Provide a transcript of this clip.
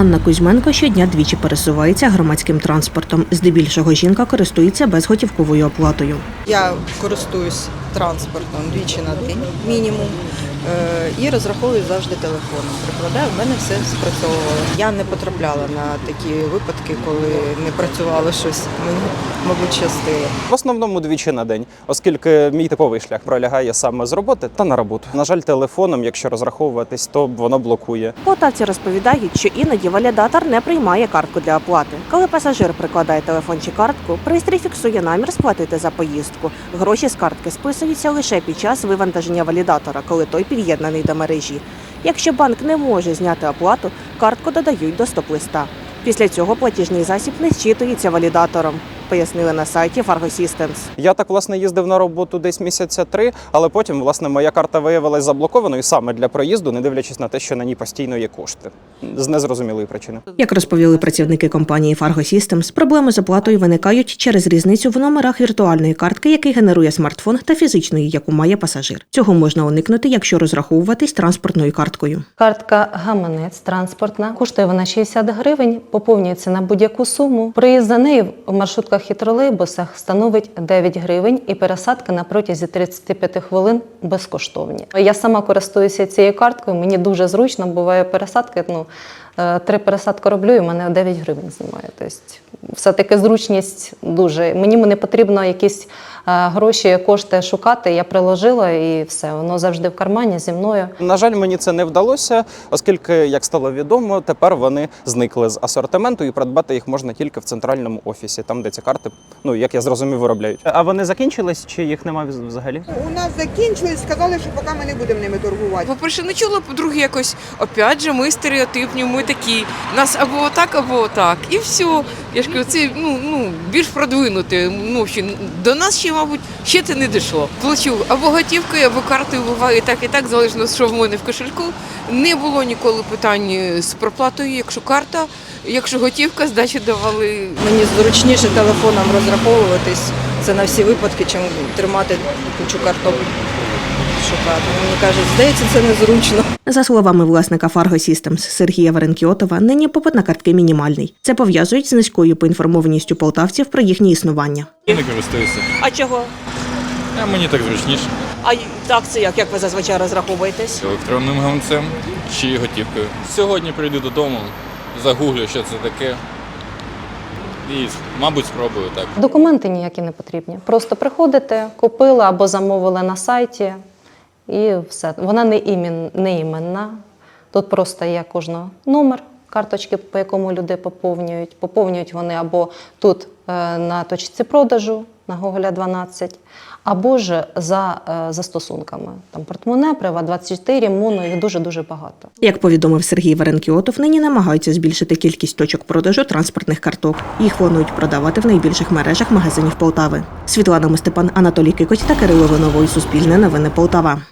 Анна Кузьменко щодня двічі пересувається громадським транспортом. Здебільшого жінка користується безготівковою оплатою. Я користуюсь транспортом двічі на день мінімум і розраховую завжди телефоном. Прикладаю, в мене все спрацьовувало. Я не потрапляла на такі випадки, коли не працювало щось. Мені, мабуть, щастило. В основному двічі на день, оскільки мій типовий шлях пролягає саме з роботи та на роботу. На жаль, телефоном, якщо розраховуватись, то воно блокує. Полтавці розповідають, що іноді валідатор не приймає картку для оплати. Коли пасажир прикладає телефон чи картку, пристрій фіксує намір сплатити за поїздку. Гроші з картки списуються лише під час вивантаження валідатора, коли той під'єднаний до мережі. Якщо банк не може зняти оплату, картку додають до стоп-листа. Після цього платіжний засіб не зчитується валідатором, пояснили на сайті Fargo Systems. Я так власне їздив на роботу десь місяця три, але потім власне моя карта виявилась заблокованою саме для проїзду, не дивлячись на те, що на ній постійно є кошти з незрозумілої причини. Як розповіли працівники компанії Fargo Systems, проблеми з оплатою виникають через різницю в номерах віртуальної картки, який генерує смартфон, та фізичної, яку має пасажир. Цього можна уникнути, якщо розраховуватись транспортною карткою. Картка гаманець транспортна коштує вона 60 гривень, поповнюється на будь-яку суму. Проїзд за нею в маршрутках і тролейбусах становить 9 гривень, і пересадка на протязі 35 хвилин безкоштовні. Я сама користуюся цією карткою. Мені дуже зручно. Буває пересадки. Ну три пересадки роблю, і в мене 9 гривень знімає. Тобто, все таки зручність дуже. Мені не потрібно якісь е, гроші, кошти шукати. Я приложила і все. Воно завжди в кармані зі мною. На жаль, мені це не вдалося, оскільки, як стало відомо, тепер вони зникли з асортименту і придбати їх можна тільки в центральному офісі, там де ці карти, ну як я зрозумів, виробляють. А вони закінчились чи їх немає взагалі? У нас закінчились, сказали, що поки ми не будемо ними торгувати. По-перше, не чула, по-друге, якось опять же, ми стереотипні, ми такі. Нас або так, або так. І все. Я ж кажу, це ну, ну, більш продвинуте. Ну, ще, до нас ще, мабуть, ще це не дійшло. Плачу або готівкою, або картою буває так, і так, залежно, що в мене в кошельку. Не було ніколи питань з проплатою, якщо карта, якщо готівка, здачі давали Мені зручніше телефоном розраховуватись. Це на всі випадки, чим тримати кучу карток шукати. Мені кажуть, здається, це незручно. За словами власника Fargo Systems Сергія Варенкіотова, нині попит на картки мінімальний. Це пов'язують з низькою поінформованістю полтавців про їхнє існування. Я не користуюся. А чого? А мені так зручніше. А так це як? Як ви зазвичай розраховуєтесь? Електронним гаманцем чи готівкою. Сьогодні прийду додому, загуглю, що це таке. І, мабуть, спробую так. Документи ніякі не потрібні. Просто приходите, купили або замовили на сайті, і все. Вона не, імен, не іменна. Тут просто є кожного номер карточки, по якому люди поповнюють. Поповнюють вони або тут е, на точці продажу на Гоголя 12, або ж за е, застосунками. Там портмоне, Прива 24, Моно, їх дуже-дуже багато. Як повідомив Сергій Варенкіотов, нині намагаються збільшити кількість точок продажу транспортних карток. Їх планують продавати в найбільших мережах магазинів Полтави. Світлана Мостепан, Анатолій Кикоть та Кирило Виновой. Суспільне новини Полтава.